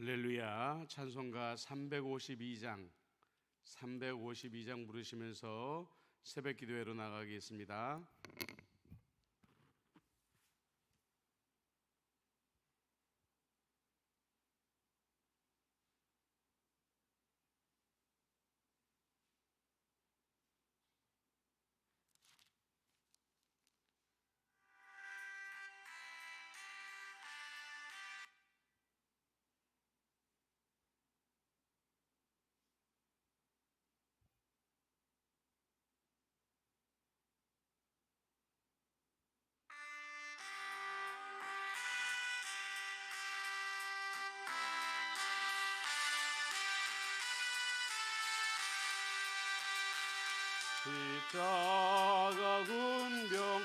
할렐루야 찬송가 352장 352장 부르시면서 새벽 기도회로 나가겠습니다. 자가 군병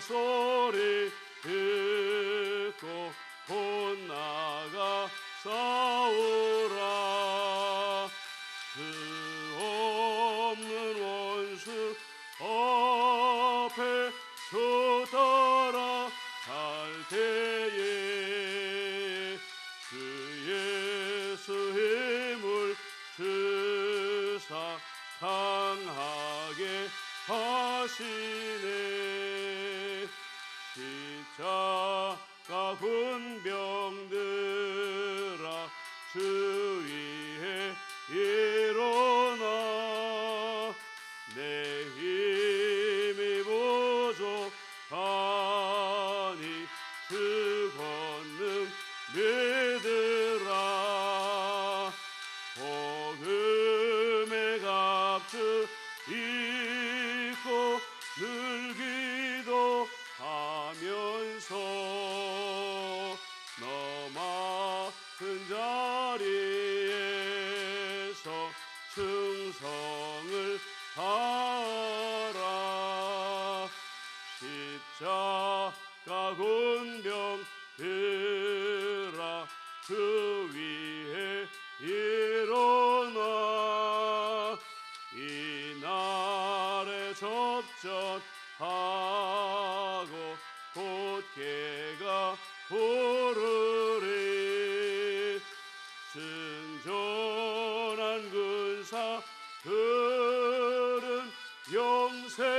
소리 듣 군사들은 영생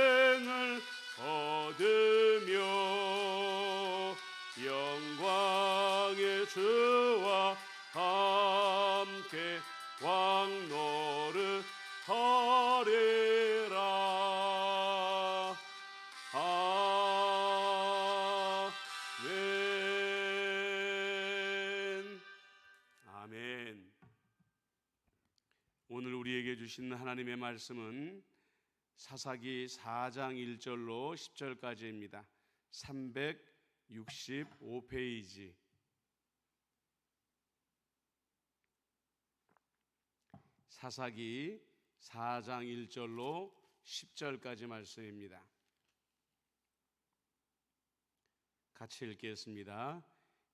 하나님의 말씀은 사사기 4장 1절로 10절까지입니다. 365페이지. 사사기 4장 1절로 10절까지 말씀입니다. 같이 읽겠습니다.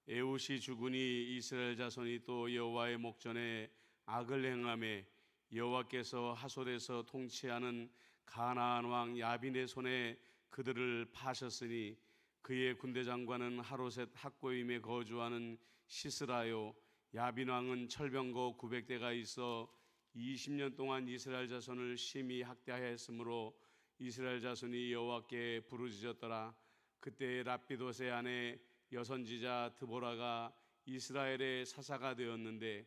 에웃이 죽으니 이스라엘 자손이 또 여호와의 목전에 악을 행함에 여호와께서 하솔에서 통치하는 가나안 왕 야빈의 손에 그들을 파셨으니 그의 군대 장관은 하로셋 학고임에 거주하는 시스라요 야빈 왕은 철병거 900대가 있어 20년 동안 이스라엘 자손을 심히 학대하였으므로 이스라엘 자손이 여호와께 부르짖었더라. 그때 라피도세 아내 여선지자 드보라가 이스라엘의 사사가 되었는데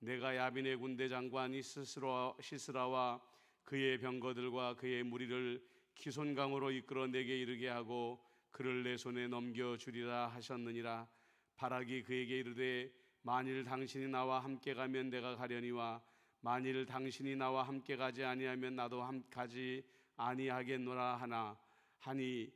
내가 야빈의 군대 장관 이 스스라 시스라와 그의 병거들과 그의 무리를 기손강으로 이끌어 내게 이르게 하고 그를 내 손에 넘겨 주리라 하셨느니라. 바락이 그에게 이르되 만일 당신이 나와 함께 가면 내가 가려니와 만일 당신이 나와 함께 가지 아니하면 나도 함 가지 아니하겠노라 하나. 하니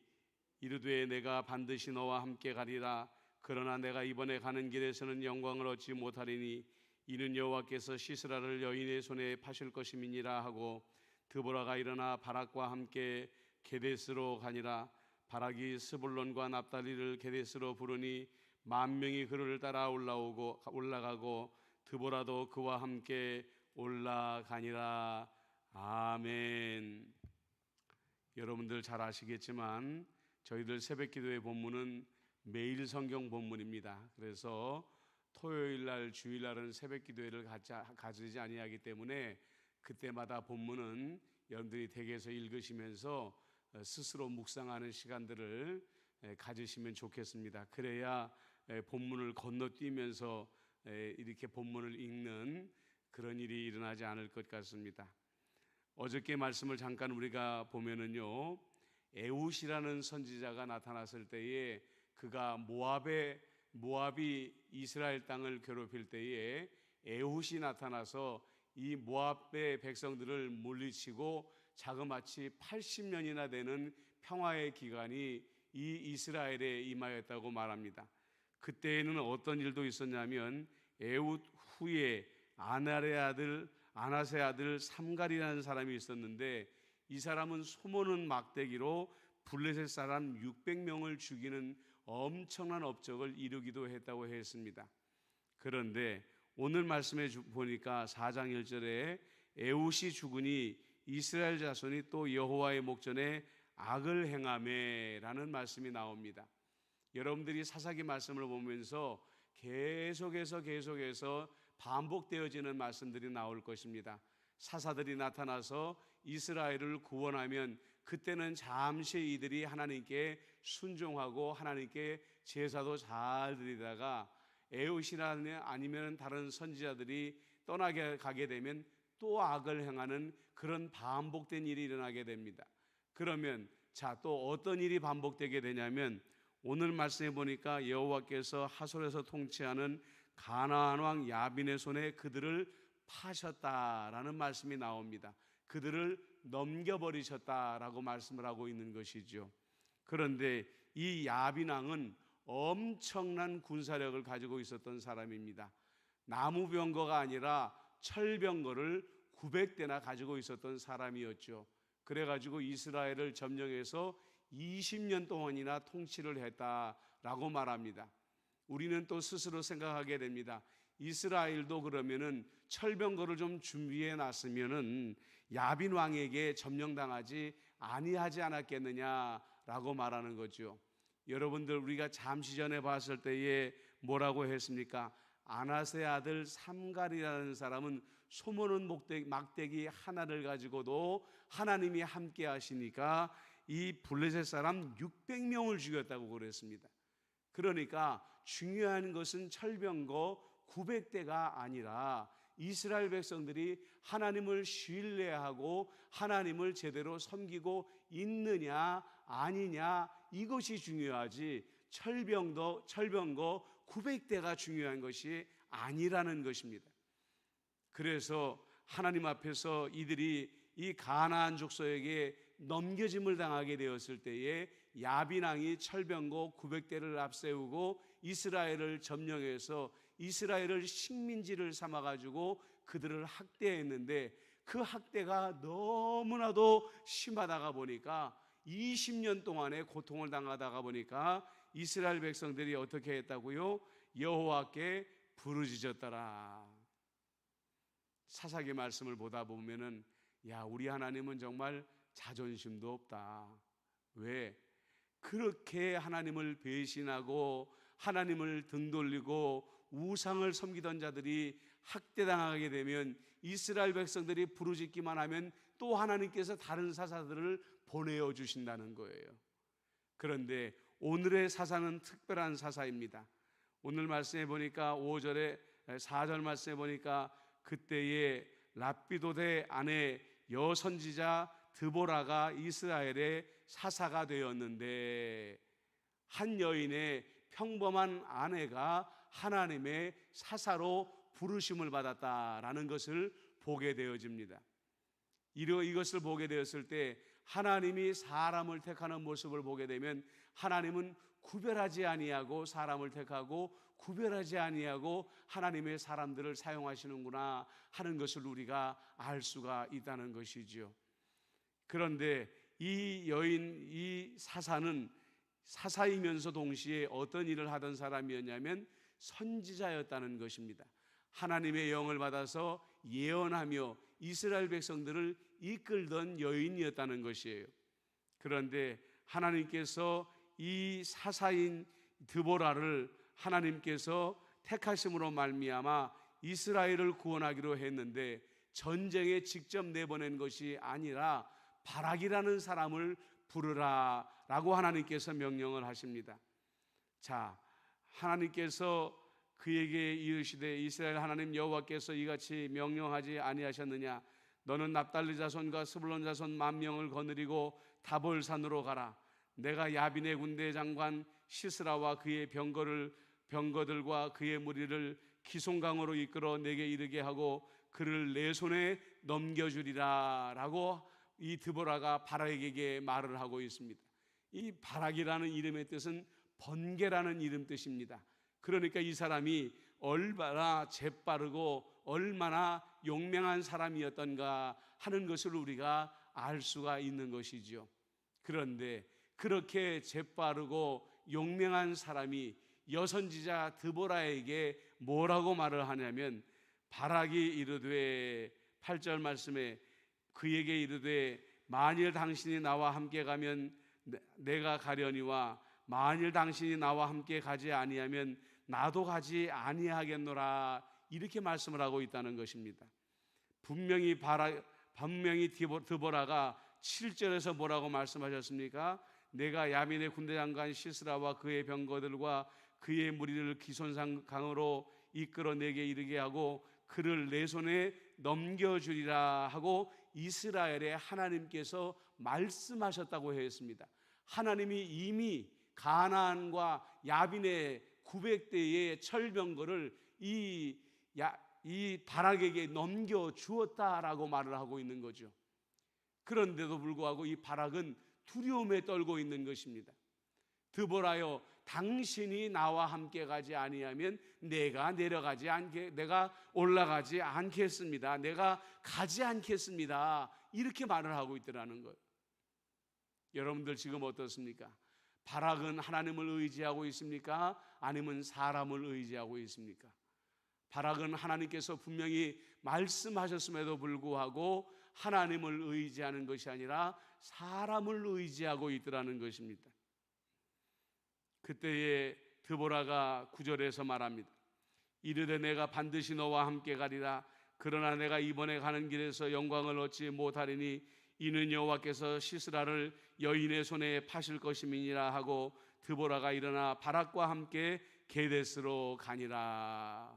이르되 내가 반드시 너와 함께 가리라. 그러나 내가 이번에 가는 길에서는 영광을 얻지 못하리니 이는 여호와께서 시스라를 여인의 손에 파실 것임이니라 하고 드보라가 일어나 바락과 함께 게데스로 가니라 바락이 스불론과 납달리를 게데스로 부르니 만 명이 그를 따라 올라오고 올라가고 드보라도 그와 함께 올라가니라 아멘. 여러분들 잘 아시겠지만 저희들 새벽 기도의 본문은 매일 성경 본문입니다. 그래서 토요일 날 주일 날은 새벽 기도회를 가지지 아니하기 때문에 그때마다 본문은 여러분들이 댁에서 읽으시면서 어, 스스로 묵상하는 시간들을 가지시면 좋겠습니다. 그래야 본문을 건너뛰면서 이렇게 본문을 읽는 그런 일이 일어나지 않을 것 같습니다. 어저께 말씀을 잠깐 우리가 보면은요. 에웃이라는 선지자가 나타났을 때에 그가 모압의 모압이 이스라엘 땅을 괴롭힐 때에 에웃이 나타나서 이 모압의 백성들을 물리치고 자그마치 80년이나 되는 평화의 기간이 이 이스라엘에 임하였다고 말합니다. 그때에는 어떤 일도 있었냐면 에웃 후에 아날의 아들 아나세 아들 삼갈이라는 사람이 있었는데 이 사람은 소모는 막대기로 블레셋 사람 600명을 죽이는 엄청난 업적을 이루기도 했다고 했습니다. 그런데 오늘 말씀에 보니까 4장 1절에 에웃이 죽으니 이스라엘 자손이 또 여호와의 목전에 악을 행함에라는 말씀이 나옵니다. 여러분들이 사사기 말씀을 보면서 계속해서 계속해서 반복되어지는 말씀들이 나올 것입니다. 사사들이 나타나서 이스라엘을 구원하면 그때는 잠시 이들이 하나님께 순종하고 하나님께 제사도 잘 드리다가 에웃이나 아니면 다른 선지자들이 떠나게 가게 되면 또 악을 행하는 그런 반복된 일이 일어나게 됩니다. 그러면 자 또 어떤 일이 반복되게 되냐면 오늘 말씀해 보니까 여호와께서 하솔에서 통치하는 가나안 왕 야빈의 손에 그들을 파셨다라는 말씀이 나옵니다. 그들을 넘겨버리셨다라고 말씀을 하고 있는 것이죠. 그런데 이 야빈 왕은 엄청난 군사력을 가지고 있었던 사람입니다. 나무병거가 아니라 철병거를 900대나 가지고 있었던 사람이었죠. 그래가지고 이스라엘을 점령해서 20년 동안이나 통치를 했다라고 말합니다. 우리는 또 스스로 생각하게 됩니다. 이스라엘도 그러면은 철병거를 좀 준비해 놨으면은 야빈 왕에게 점령당하지 아니하지 않았겠느냐라고 말하는 거죠. 여러분들 우리가 잠시 전에 봤을 때에 뭐라고 했습니까? 아나세 아들 삼갈이라는 사람은 소모는 막대기 하나를 가지고도 하나님이 함께 하시니까 이 블레셋 사람 600명을 죽였다고 그랬습니다. 그러니까 중요한 것은 철병거 900대가 아니라 이스라엘 백성들이 하나님을 신뢰하고 하나님을 제대로 섬기고 있느냐 아니냐 이것이 중요하지 철병도 철병거 900대가 중요한 것이 아니라는 것입니다. 그래서 하나님 앞에서 이들이 이 가나안 족속에게 넘겨짐을 당하게 되었을 때에 야빈왕이 철병고 900대를 앞세우고 이스라엘을 점령해서 이스라엘을 식민지를 삼아 가지고 그들을 학대했는데 그 학대가 너무나도 심하다가 보니까 20년 동안의 고통을 당하다가 보니까 이스라엘 백성들이 어떻게 했다고요? 여호와께 부르짖었더라. 사사기 말씀을 보다 보면은 야 우리 하나님은 정말 자존심도 없다. 왜 그렇게 하나님을 배신하고 하나님을 등 돌리고 우상을 섬기던 자들이 학대당하게 되면 이스라엘 백성들이 부르짖기만 하면 또 하나님께서 다른 사사들을 보내어 주신다는 거예요. 그런데 오늘의 사사는 특별한 사사입니다. 오늘 말씀해 보니까 5절에 4절 말씀해 보니까 그때에 랍비도대 아내 여선지자 드보라가 이스라엘의 사사가 되었는데 한 여인의 평범한 아내가 하나님의 사사로 부르심을 받았다라는 것을 보게 되어집니다. 이러 이것을 보게 되었을 때 하나님이 사람을 택하는 모습을 보게 되면 하나님은 구별하지 아니하고 사람을 택하고 구별하지 아니하고 하나님의 사람들을 사용하시는구나 하는 것을 우리가 알 수가 있다는 것이지요. 그런데 이 여인 이 사사는 사사이면서 동시에 어떤 일을 하던 사람이었냐면 선지자였다는 것입니다. 하나님의 영을 받아서 예언하며 이스라엘 백성들을 이끌던 여인이었다는 것이에요. 그런데 하나님께서 이 사사인 드보라를 하나님께서 택하심으로 말미암아 이스라엘을 구원하기로 했는데 전쟁에 직접 내보낸 것이 아니라 바락이라는 사람을 부르라라고 하나님께서 명령을 하십니다. 자, 하나님께서 그에게 이르시되 이스라엘 하나님 여호와께서 이같이 명령하지 아니하셨느냐 너는 납달리 자손과 스불론 자손 만 명을 거느리고 다볼 산으로 가라 내가 야빈의 군대 장관 시스라와 그의 병거를 병거들과 그의 무리를 기송강으로 이끌어 내게 이르게 하고 그를 내 손에 넘겨주리라라고 이 드보라가 바락에게 말을 하고 있습니다. 이 바락이라는 이름의 뜻은 번개라는 이름 뜻입니다. 그러니까 이 사람이 얼마나 재빠르고 얼마나 용맹한 사람이었던가 하는 것을 우리가 알 수가 있는 것이죠. 그런데 그렇게 재빠르고 용맹한 사람이 여선지자 드보라에게 뭐라고 말을 하냐면 바락이 이르되 8절 말씀에 그에게 이르되 만일 당신이 나와 함께 가면 내가 가려니와 만일 당신이 나와 함께 가지 아니하면 나도 가지 아니하겠노라 이렇게 말씀을 하고 있다는 것입니다. 분명히 바라 분명히 드보라가 7절에서 뭐라고 말씀하셨습니까? 내가 야민의 군대 장관 시스라와 그의 병거들과 그의 무리를 기손상 강으로 이끌어 내게 이르게 하고 그를 내 손에 넘겨주리라 하고 이스라엘의 하나님께서 말씀하셨다고 했습니다. 하나님이 이미 가나안과 야빈의 900대의 철병거를 이, 야, 이 바락에게 넘겨 주었다라고 말을 하고 있는 거죠. 그런데도 불구하고 이 바락은 두려움에 떨고 있는 것입니다. 드보라여 당신이 나와 함께 가지 아니하면 내가 내려가지 않게 내가 올라가지 않겠습니다. 내가 가지 않겠습니다. 이렇게 말을 하고 있더라는 거예요. 여러분들 지금 어떻습니까? 바락은 하나님을 의지하고 있습니까? 아니면 사람을 의지하고 있습니까? 바락은 하나님께서 분명히 말씀하셨음에도 불구하고 하나님을 의지하는 것이 아니라 사람을 의지하고 있더라는 것입니다. 그때에 드보라가 구절에서 말합니다. 이르되 내가 반드시 너와 함께 가리라. 그러나 내가 이번에 가는 길에서 영광을 얻지 못하리니 이는 여호와께서 시스라를 여인의 손에 파실 것임이니라 하고 드보라가 일어나 바락과 함께 게데스로 가니라.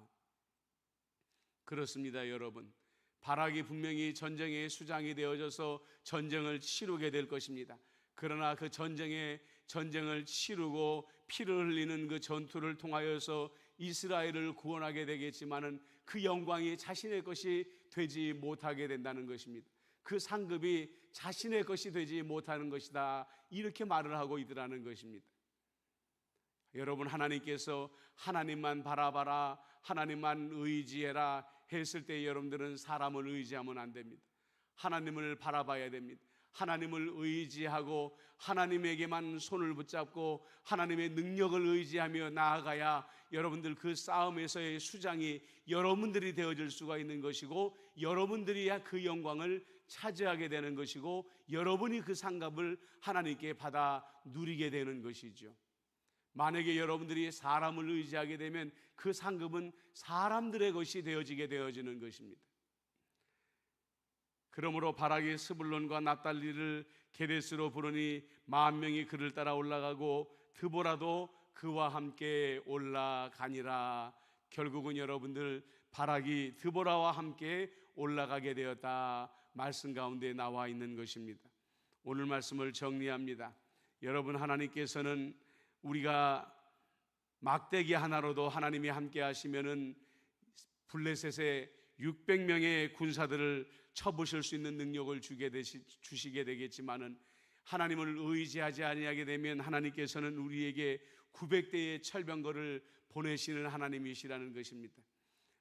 그렇습니다, 여러분. 바락이 분명히 전쟁의 수장이 되어져서 전쟁을 치르게 될 것입니다. 그러나 그 전쟁에 전쟁을 치르고 피를 흘리는 그 전투를 통하여서 이스라엘을 구원하게 되겠지만은 그 영광이 자신의 것이 되지 못하게 된다는 것입니다. 그 상급이 자신의 것이 되지 못하는 것이다. 이렇게 말을 하고 있더라는 것입니다. 여러분 하나님께서 하나님만 바라봐라 하나님만 의지해라 했을 때 여러분들은 사람을 의지하면 안 됩니다. 하나님을 바라봐야 됩니다. 하나님을 의지하고 하나님에게만 손을 붙잡고 하나님의 능력을 의지하며 나아가야 여러분들 그 싸움에서의 수장이 여러분들이 되어질 수가 있는 것이고 여러분들이야 그 영광을 차지하게 되는 것이고 여러분이 그 상급을 하나님께 받아 누리게 되는 것이죠. 만약에 여러분들이 사람을 의지하게 되면 그 상급은 사람들의 것이 되어지게 되어지는 것입니다. 그러므로 바락이 스불론과 납달리를 게데스로 부르니 만 명이 그를 따라 올라가고 드보라도 그와 함께 올라가니라. 결국은 여러분들 바락이 드보라와 함께 올라가게 되었다. 말씀 가운데 나와 있는 것입니다. 오늘 말씀을 정리합니다. 여러분 하나님께서는 우리가 막대기 하나로도 하나님이 함께 하시면은 블레셋의 600명의 군사들을 쳐부실 수 있는 능력을 주게 되시, 주시게 되겠지만은 하나님을 의지하지 아니하게 되면 하나님께서는 우리에게 900대의 철병거를 보내시는 하나님이시라는 것입니다.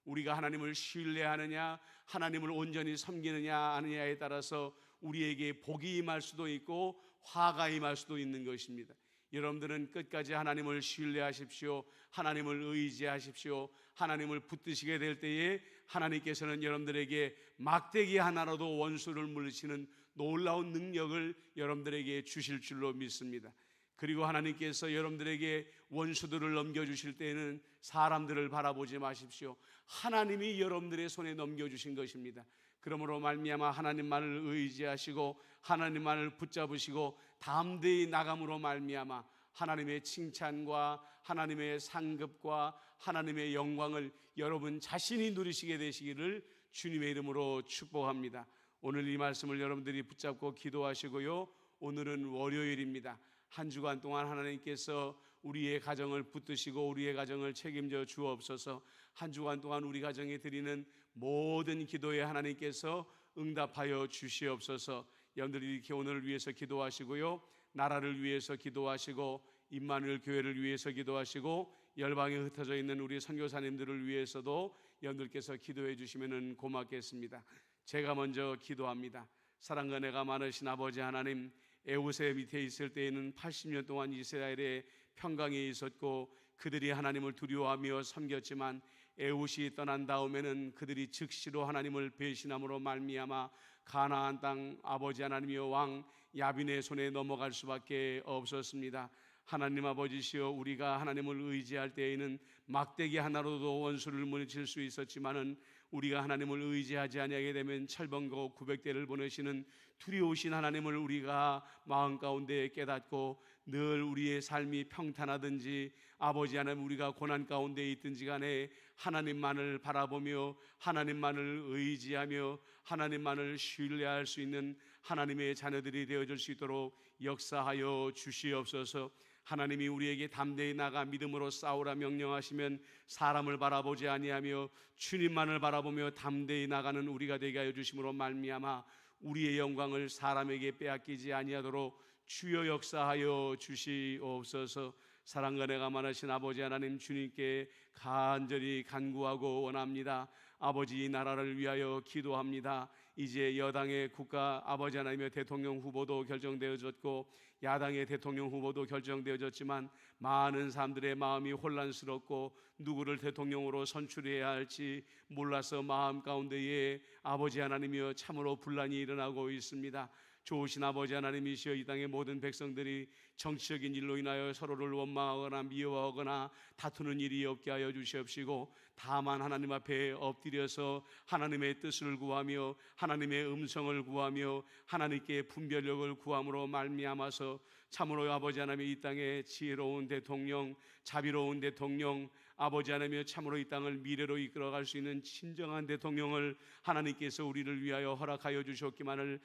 우리가 하나님을 신뢰하느냐, 하나님을 온전히 섬기느냐 아느냐에 따라서 우리에게 복이 임할 수도 있고 화가 임할 수도 있는 것입니다. 여러분들은 끝까지 하나님을 신뢰하십시오. 하나님을 의지하십시오. 하나님을 붙드시게 될 때에 하나님께서는 여러분들에게 막대기 하나라도 원수를 물리치는 놀라운 능력을 여러분들에게 주실 줄로 믿습니다. 그리고 하나님께서 여러분들에게 원수들을 넘겨주실 때에는 사람들을 바라보지 마십시오. 하나님이 여러분들의 손에 넘겨주신 것입니다. 그러므로 말미암아 하나님만을 의지하시고 하나님만을 붙잡으시고 담대히 나감으로 말미암아 하나님의 칭찬과 하나님의 상급과 하나님의 영광을 여러분 자신이 누리시게 되시기를 주님의 이름으로 축복합니다. 오늘 이 말씀을 여러분들이 붙잡고 기도하시고요. 오늘은 월요일입니다. 한 주간 동안 하나님께서 우리의 가정을 붙드시고 우리의 가정을 책임져 주옵소서. 한 주간 동안 우리 가정에 드리는 모든 기도에 하나님께서 응답하여 주시옵소서. 여러분들 이렇게 오늘을 위해서 기도하시고요. 나라를 위해서 기도하시고 임마누엘 교회를 위해서 기도하시고 열방에 흩어져 있는 우리 선교사님들을 위해서도 여러분들께서 기도해 주시면 고맙겠습니다. 제가 먼저 기도합니다. 사랑과 내가 많으신 아버지 하나님 에우세 밑에 있을 때에는 80년 동안 이스라엘의 평강에 있었고 그들이 하나님을 두려워하며 섬겼지만 에웃이 떠난 다음에는 그들이 즉시로 하나님을 배신함으로 말미암아 가나안 땅 아버지 하나님이여 왕 야빈의 손에 넘어갈 수밖에 없었습니다. 하나님 아버지시여 우리가 하나님을 의지할 때에는 막대기 하나로도 원수를 물리칠 수 있었지만은 우리가 하나님을 의지하지 아니하게 되면 철번거 900대를 보내시는 두려우신 하나님을 우리가 마음 가운데 깨닫고 늘 우리의 삶이 평탄하든지 아버지 하나님 우리가 고난 가운데 있든지 간에 하나님만을 바라보며 하나님만을 의지하며 하나님만을 신뢰할 수 있는 하나님의 자녀들이 되어질 수 있도록 역사하여 주시옵소서. 하나님이 우리에게 담대히 나가 믿음으로 싸우라 명령하시면 사람을 바라보지 아니하며 주님만을 바라보며 담대히 나가는 우리가 되게 하여 주심으로 말미암아 우리의 영광을 사람에게 빼앗기지 아니하도록 주여 역사하여 주시옵소서. 사랑과 내가 많으신 아버지 하나님 주님께 간절히 간구하고 원합니다. 아버지 이 나라를 위하여 기도합니다. 이제 여당의 국가 아버지 하나님의 대통령 후보도 결정되어졌고 야당의 대통령 후보도 결정되어졌지만 많은 사람들의 마음이 혼란스럽고 누구를 대통령으로 선출해야 할지 몰라서 마음 가운데에 아버지 하나님이여 참으로 분란이 일어나고 있습니다. 좋으신 아버지 하나님이시여 이 땅의 모든 백성들이 정치적인 일로 인하여 서로를 원망하거나 미워하거나 다투는 일이 없게 하여 주시옵시고 다만 하나님 앞에 엎드려서 하나님의 뜻을 구하며 하나님의 음성을 구하며 하나님께 분별력을 구함으로 말미암아서 참으로 아버지 하나님 이 땅에 지혜로운 대통령 자비로운 대통령 아버지 하나님여 참으로 이 땅을 미래로 이끌어갈 수 있는 진정한 대통령을 하나님께서 우리를 위하여 허락하여 주셨기만을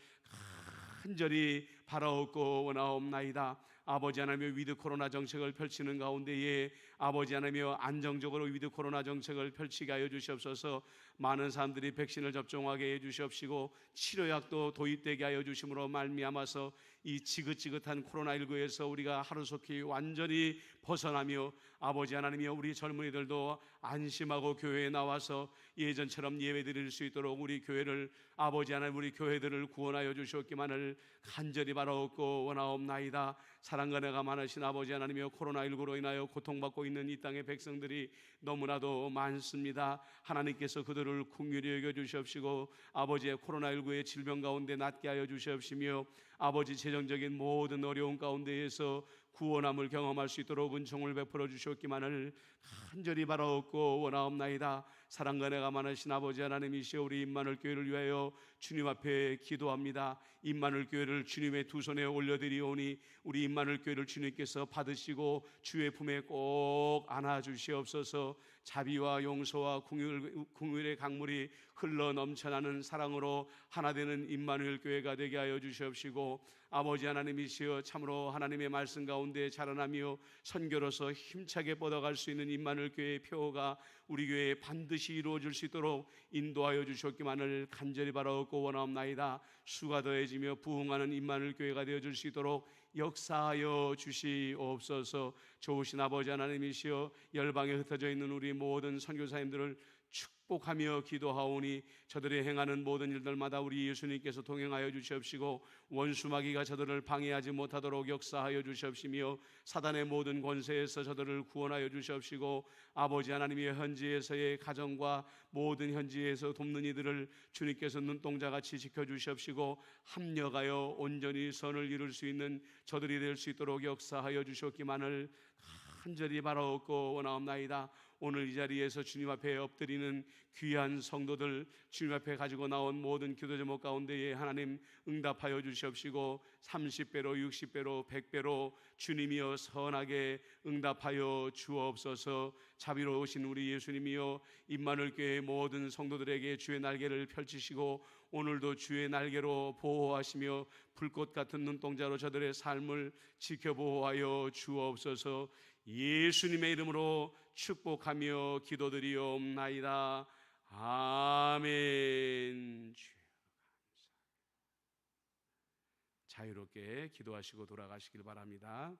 간절히 바라옵고 원하옵나이다. 아버지 하나님의 위드 코로나 정책을 펼치는 가운데에 아버지 하나님여 안정적으로 위드 코로나 정책을 펼치게 하여 주시옵소서. 많은 사람들이 백신을 접종하게 해 주시옵시고 치료약도 도입되게 하여 주심으로 말미암아서 이 지긋지긋한 코로나19에서 우리가 하루속히 완전히 벗어나며 아버지 하나님이여 우리 젊은이들도 안심하고 교회에 나와서 예전처럼 예배 드릴 수 있도록 우리 교회를 아버지 하나님 우리 교회들을 구원하여 주시옵기만을 간절히 바라옵고 원하옵나이다 사랑과 내가 많으신 아버지 하나님이여 코로나19로 인하여 고통받고 있는 이 땅의 백성들이 너무나도 많습니다 하나님께서 그들을 궁휼히 여겨 주시옵시고 아버지의 코로나19의 질병 가운데 낫게 하여 주시옵시며 아버지 재정적인 모든 어려운 가운데에서 구원함을 경험할 수 있도록 은총을 베풀어 주셨기만을 간절히 바라옵고 원하옵나이다. 사랑과 내가 많으신 아버지 하나님이시여 우리 임마늘 교회를 위하여 주님 앞에 기도합니다. 임마늘 교회를 주님의 두 손에 올려드리오니 우리 임마늘 교회를 주님께서 받으시고 주의 품에 꼭 안아 주시옵소서. 자비와 용서와 궁율, 궁율 의 강물이 흘러 넘쳐나는 사랑으로 하나 되는 임마누엘 교회가 되게 하여 주시옵시고 아버지 하나님이시여 참으로 하나님의 말씀 가운데 자라나며 선교로서 힘차게 뻗어갈 수 있는 임마누엘 교회의 표가 우리 교회에 반드시 이루어질 수 있도록 인도하여 주셨기만을 간절히 바라옵고 원하옵나이다. 수가 더해지며 부흥하는 임마누엘 교회가 되어줄 수 있도록 역사하여 주시옵소서. 좋으신 아버지 하나님이시여 열방에 흩어져 있는 우리 모든 선교사님들을 축복하며 기도하오니 저들이 행하는 모든 일들마다 우리 예수님께서 동행하여 주시옵시고 원수마귀가 저들을 방해하지 못하도록 역사하여 주시옵시며 사단의 모든 권세에서 저들을 구원하여 주시옵시고 아버지 하나님의 현지에서의 가정과 모든 현지에서 돕는 이들을 주님께서 눈동자같이 지켜 주시옵시고 합력하여 온전히 선을 이룰 수 있는 저들이 될 수 있도록 역사하여 주셨기만을 간절히 바라옵고 원하옵나이다. 오늘 이 자리에서 주님 앞에 엎드리는 귀한 성도들 주님 앞에 가지고 나온 모든 기도 제목 가운데에 하나님 응답하여 주시옵시고 30배로 60배로 100배로 주님이여 선하게 응답하여 주옵소서. 자비로우신 우리 예수님이여 임마늘 교회 모든 성도들에게 주의 날개를 펼치시고 오늘도 주의 날개로 보호하시며 불꽃 같은 눈동자로 저들의 삶을 지켜보호하여 주옵소서. 예수님의 이름으로 축복하며 기도드리옵나이다. 아멘. 자유롭게 기도하시고 돌아가시길 바랍니다.